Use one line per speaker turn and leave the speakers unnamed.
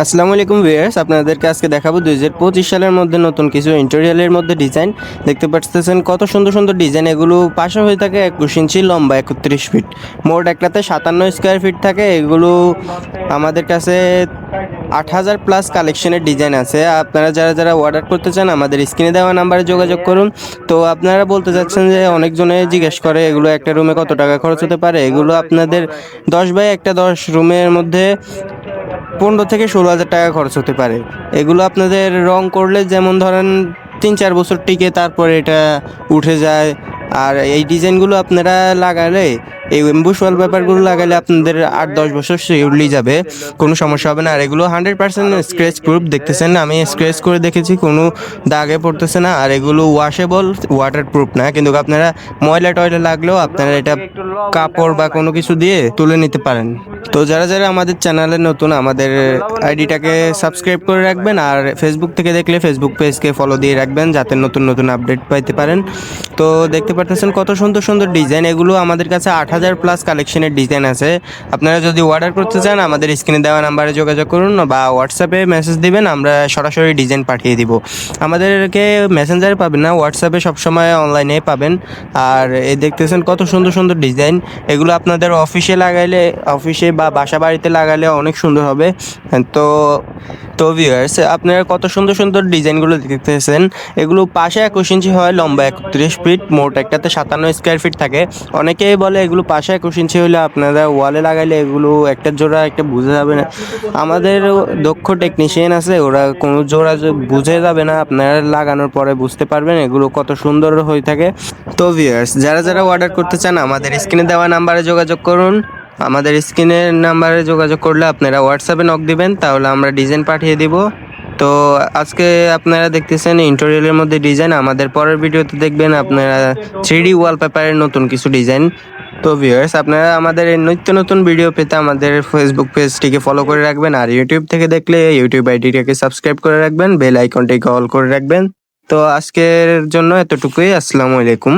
আসসালামু আলাইকুম ভিউয়ার্স, আপনাদেরকে আজকে দেখাবো দুই হাজার পঁচিশ সালের মধ্যে নতুন কিছু ইন্টেরিয়ালের মধ্যে ডিজাইন দেখতে পাচ্ছেন কত সুন্দর সুন্দর ডিজাইন এগুলো পাশে হয়ে থাকে একুশ ইঞ্চি লম্বা একত্রিশ ফিট মোট একটাতে সাতান্ন স্কোয়ার ফিট থাকে, এগুলো আমাদের কাছে আট হাজার প্লাস কালেকশনের ডিজাইন আছে। আপনারা যারা যারা অর্ডার করতে চান, আমাদের স্ক্রিনে দেওয়া নাম্বারে যোগাযোগ করুন। তো আপনারা বলতে চাচ্ছেন যে অনেকজনে জিজ্ঞেস করে, এগুলো একটা রুমে কত টাকা খরচ হতে পারে? এগুলো আপনাদের দশ বাই একটা দশ রুমের মধ্যে পনেরো থেকে ষোলো হাজার টাকা খরচ হতে পারে। এগুলো আপনাদের রং করলে যেমন ধরেন তিন চার বছর টিকে, তারপরে এটা উঠে যায়। আর এই ডিজাইনগুলো আপনারা লাগালে, এই এম্বুশ ওয়াল পেপারগুলো লাগালে আপনাদের আট দশ বছর সেগুলি যাবে। কোনো সমস্যা হবে না। আর এগুলো হান্ড্রেড পার্সেন্ট স্ক্র্যাচ প্রুফ দেখতেছেন আমি স্ক্র্যাচ করে দেখেছি, কোনো দাগে পড়তেছে না। আর এগুলো ওয়াশেবল ওয়াটার প্রুফ না। কিন্তু আপনারা ময়লা টয়লা লাগলেও আপনারা এটা কাপড় বা কোনো কিছু দিয়ে তুলে নিতে পারেন। তো যারা যারা আমাদের চ্যানেলে নতুন, আমাদের আইডিটাকে সাবস্ক্রাইব করে রাখবেন আর ফেসবুক থেকে দেখলে ফেসবুক পেজকে ফলো দিয়ে রাখবেন যাতে নতুন নতুন আপডেট পাইতে পারেন। তো দেখতে পারতেছেন কত সুন্দর সুন্দর ডিজাইন এগুলো আমাদের কাছে আট হাজার প্লাস কালেকশনের ডিজাইন আছে। আপনারা যদি অর্ডার করতে চান, আমাদের স্ক্রিনে দেওয়া নাম্বারে যোগাযোগ করুন বা হোয়াটসঅ্যাপে মেসেজ দিবেন, আমরা সরাসরি ডিজাইন পাঠিয়ে দিব। আমাদেরকে মেসেঞ্জারে পাবেন না হোয়াটসঅ্যাপে সবসময় অনলাইনে পাবেন। আর এই দেখতেছেন কত সুন্দর সুন্দর ডিজাইন এগুলো আপনাদের অফিসে লাগাইলে অফিসে বা বাসা বাড়িতে লাগালে অনেক সুন্দর হবে। তো তো ভিউয়ার্স আপনারা কত সুন্দর সুন্দর ডিজাইনগুলো দেখতেছেন। এগুলো পাশে একুশ ইঞ্চি হয়, লম্বা একত্রিশ ফিট মোট একটাতে সাতান্ন স্কোয়ার ফিট থাকে। অনেকেই বলে এগুলো পাশে একুশ ইঞ্চি হলে আপনারা ওয়ালে লাগাইলে এগুলো একটা জোড়া একটা বুঝে যাবে না। আমাদের দক্ষ টেকনিশিয়ান আছে, ওরা কোনো জোড়া বুঝে যাবে না, আপনারা লাগানোর পরে বুঝতে পারবেন এগুলো কত সুন্দর হয়ে থাকে। তো ভিউয়ার্স যারা যারা অর্ডার করতে চান, আমাদের স্ক্রিনে দেওয়া নাম্বারে যোগাযোগ করুন। আমাদের স্ক্রিনের নাম্বারে যোগাযোগ করলে আপনারা হোয়াটসঅ্যাপে নক দিবেন, তাহলে আমরা ডিজাইন পাঠিয়ে দিব। তো আজকে আপনারা দেখতেছেন ইন্টোরিয়ালের মধ্যে ডিজাইন আমাদের পরের ভিডিওতে দেখবেন আপনারা থ্রি ওয়ালপেপারের নতুন কিছু ডিজাইন তো ভিউয়ার্স আপনারা আমাদের নিত্য নতুন ভিডিও পেতে আমাদের ফেসবুক পেজটিকে ফলো করে রাখবেন, আর ইউটিউব থেকে দেখলে ইউটিউব আইডিটাকে সাবস্ক্রাইব করে রাখবেন বেল আইকনটিকে অল করে রাখবেন। তো আজকের জন্য এতটুকুই, আসসালামু আলাইকুম।